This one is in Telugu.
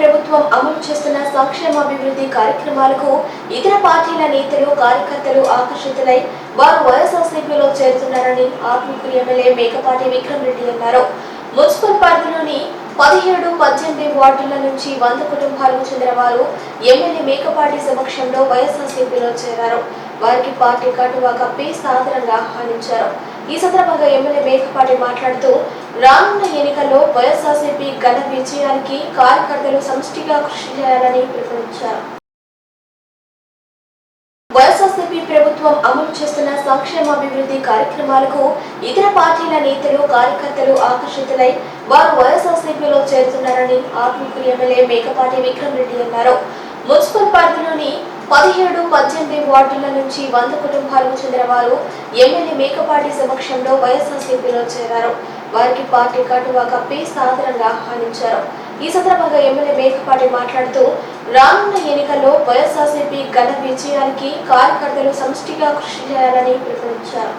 ప్రభుత్వం అమలు చేస్తున్న సంక్షేమాభివృద్ధి కార్యక్రమాలకు ఇతర పార్టీల నేతలు కార్యకర్తలు ఆకర్షితులై వారు వైఎస్ఆర్సీపీలో చేరుతున్నారని ఆత్మకూరు ఎమ్మెల్యే మేకపాటి విక్రమ్ రెడ్డి అన్నారు. మున్సిపల్ పరిధిలోని పదిహేడు పద్దెనిమిది వార్డుల నుంచి వంద కుటుంబాలకు చెందిన వారు ఎమ్మెల్యే మేకపాటి సమక్షంలో వైఎస్ఆర్సీపీలో చేరారు. వారికి పార్టీ కటువా కప్పి సాధారణంగా ఆహ్వానించారు. ఈ సందర్భంగా ఎమ్మెల్యే మేకపాటి మాట్లాడుతూ రానున్న ఎన్నికల్లో వైఎస్ఆర్సీపీ ఘన విజయానికి కార్యకర్తలు సమిష్టిగా కృషి చేయాలని పిలుపునిచ్చారు. వైఎస్ఆర్సీపీ ప్రభుత్వం అమలు చేస్తున్న సంక్షేమాభివృద్ధి కార్యక్రమాలకు ఇతర పార్టీల నేతలు కార్యకర్తలు ఆకర్షితులై వారు వైఎస్ఆర్సీపీలో చేరుతున్నారని ఆత్మకూరు ఎమ్మెల్యే మేకపాటి విక్రమ్ రెడ్డి అన్నారు. మున్సిపల్ పరిధిలోని పదిహేడు పద్దెనిమిది వార్డుల నుంచి వంద కుటుంబాలకు చెందిన వారు ఎమ్మెల్యే మేకపాటి సమక్షంలో వైఎస్ఆర్సీపీలో చేరారు. వారికి పార్టీ కటువా కప్పి సాధారణంగా ఆహ్వానించారు. ఈ సందర్భంగా ఎమ్మెల్యే మేకపాటి మాట్లాడుతూ రానున్న ఎన్నికల్లో వైఎస్ఆర్సీపీ ఘన విజయానికి కార్యకర్తలు సమిష్టిగా కృషి చేయాలని పిలుపునిచ్చారు.